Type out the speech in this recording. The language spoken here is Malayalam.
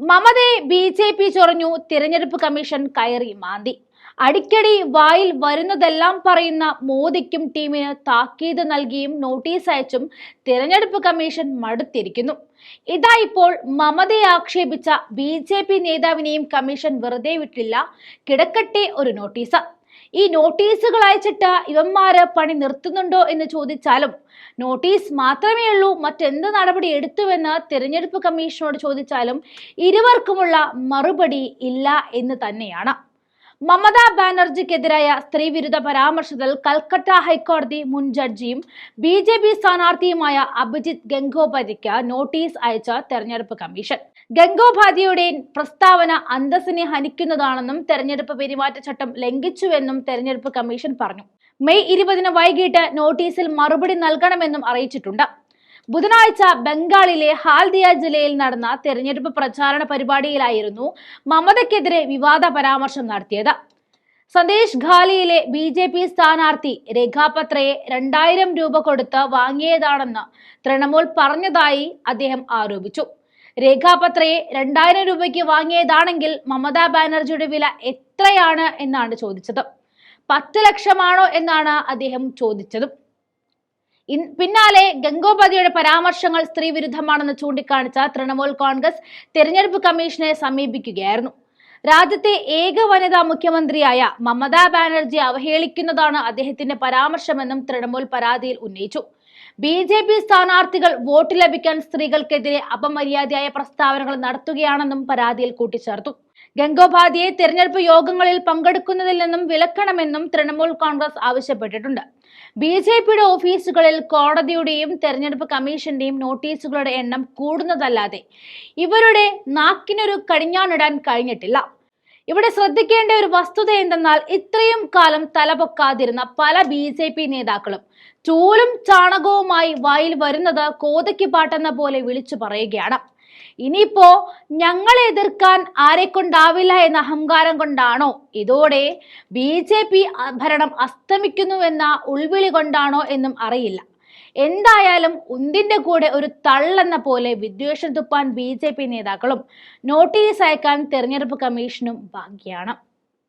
മമതയെ ബി ജെ പി ചൊറഞ്ഞു. തിരഞ്ഞെടുപ്പ് കമ്മീഷൻ കയറി മാന്തി. അടിക്കടി വായിൽ വരുന്നതെല്ലാം പറയുന്ന മോദിക്കും ടീമിന് താക്കീത് നൽകിയും നോട്ടീസ് അയച്ചും തിരഞ്ഞെടുപ്പ് കമ്മീഷൻ മടുത്തിരിക്കുന്നു. ഇതാ ഇപ്പോൾ മമതയെ ആക്ഷേപിച്ച ബി നേതാവിനെയും കമ്മീഷൻ വെറുതെ വിട്ടില്ല. കിടക്കട്ടെ ഒരു നോട്ടീസ്. ഈ നോട്ടീസുകൾ അയച്ചിട്ട് ഇവന്മാര് പണി നിർത്തുന്നുണ്ടോ എന്ന് ചോദിച്ചാലും നോട്ടീസ് മാത്രമേ ഉള്ളൂ മറ്റെന്ത് നടപടി എടുത്തുവെന്ന് തിരഞ്ഞെടുപ്പ് കമ്മീഷനോട് ചോദിച്ചാലും ഇരുവർക്കുമുള്ള മറുപടി ഇല്ല എന്ന് തന്നെയാണ്. മമതാ ബാനർജിക്കെതിരായ സ്ത്രീവിരുദ്ധ പരാമർശത്തിൽ കൽക്കട്ട ഹൈക്കോടതി മുൻ ജഡ്ജിയും ബി ജെ പി സ്ഥാനാർത്ഥിയുമായ അഭിജിത്ത് ഗംഗോപാധ്യയ്ക്ക് നോട്ടീസ് അയച്ച തെരഞ്ഞെടുപ്പ് കമ്മീഷൻ. ഗംഗോപാധ്യയുടെ പ്രസ്താവന അന്തസ്സിനെ ഹനിക്കുന്നതാണെന്നും തെരഞ്ഞെടുപ്പ് പെരുമാറ്റച്ചട്ടം ലംഘിച്ചുവെന്നും തെരഞ്ഞെടുപ്പ് കമ്മീഷൻ പറഞ്ഞു. മെയ് ഇരുപതിന് വൈകിട്ട് നോട്ടീസിൽ മറുപടി നൽകണമെന്നും അറിയിച്ചിട്ടുണ്ട്. ബുധനാഴ്ച ബംഗാളിലെ ഹാൽദിയ ജില്ലയിൽ നടന്ന തെരഞ്ഞെടുപ്പ് പ്രചാരണ പരിപാടിയിലായിരുന്നു മമതയ്ക്കെതിരെ വിവാദ പരാമർശം നടത്തിയത്. സന്ദേശ് ഘാലിയിലെ ബി ജെ പി സ്ഥാനാർത്ഥി രേഖാപത്രയെ രണ്ടായിരം രൂപ കൊടുത്ത് വാങ്ങിയതാണെന്ന് തൃണമൂൽ പറഞ്ഞതായി അദ്ദേഹം ആരോപിച്ചു. രേഖാപത്രയെ രണ്ടായിരം രൂപയ്ക്ക് വാങ്ങിയതാണെങ്കിൽ മമതാ ബാനർജിയുടെ വില എത്രയാണ് എന്നാണ് ചോദിച്ചത്. പത്ത് ലക്ഷമാണോ എന്നാണ് അദ്ദേഹം ചോദിച്ചതും. പിന്നാലെ ഗംഗോപാധിയുടെ പരാമർശങ്ങൾ സ്ത്രീ വിരുദ്ധമാണെന്ന് ചൂണ്ടിക്കാണിച്ച തൃണമൂൽ കോൺഗ്രസ് തെരഞ്ഞെടുപ്പ് കമ്മീഷനെ സമീപിക്കുകയായിരുന്നു. രാജ്യത്തെ ഏക വനിതാ മുഖ്യമന്ത്രിയായ മമതാ ബാനർജി അവഹേളിക്കുന്നതാണ് അദ്ദേഹത്തിന്റെ പരാമർശമെന്നും തൃണമൂൽ പരാതിയിൽ ഉന്നയിച്ചു. ബി ജെ പി സ്ഥാനാർത്ഥികൾ വോട്ട് ലഭിക്കാൻ സ്ത്രീകൾക്കെതിരെ അപമര്യാദയായ പ്രസ്താവനകൾ നടത്തുകയാണെന്നും പരാതിയിൽ കൂട്ടിച്ചേർത്തു. ഗംഗോപാധ്യയെ തെരഞ്ഞെടുപ്പ് യോഗങ്ങളിൽ പങ്കെടുക്കുന്നതിൽ നിന്നും വിലക്കണമെന്നും തൃണമൂൽ കോൺഗ്രസ് ആവശ്യപ്പെട്ടിട്ടുണ്ട്. ബി ജെ പിയുടെ ഓഫീസുകളിൽ കോടതിയുടെയും തെരഞ്ഞെടുപ്പ് കമ്മീഷന്റെയും നോട്ടീസുകളുടെ എണ്ണം കൂടുന്നതല്ലാതെ ഇവരുടെ നാക്കിനൊരു കടിഞ്ഞാണിടാൻ കഴിഞ്ഞിട്ടില്ല. ഇവിടെ ശ്രദ്ധിക്കേണ്ട ഒരു വസ്തുത എന്തെന്നാൽ ഇത്രയും കാലം തലപൊക്കാതിരുന്ന പല ബി ജെ പി നേതാക്കളും ചൂലും ചാണകവുമായി വായിൽ വരുന്നത് കോതയ്ക്ക് പാട്ടെന്ന പോലെ വിളിച്ചു പറയുകയാണ്. ഇനിയിപ്പോ ഞങ്ങളെ എതിർക്കാൻ ആരെ കൊണ്ടാവില്ല എന്ന അഹങ്കാരം കൊണ്ടാണോ? ഇതോടെ ബി ജെ പി ഭരണം അസ്തമിക്കുന്നുവെന്ന ഉൾവിളി കൊണ്ടാണോ എന്നും അറിയില്ല. എന്തായാലും ഉന്തിന്റെ കൂടെ ഒരു തള്ളെന്ന പോലെ വിദ്വേഷം തുപ്പാൻ ബി നേതാക്കളും നോട്ടീസ് അയക്കാൻ തെരഞ്ഞെടുപ്പ് കമ്മീഷനും ബാക്കിയാണ്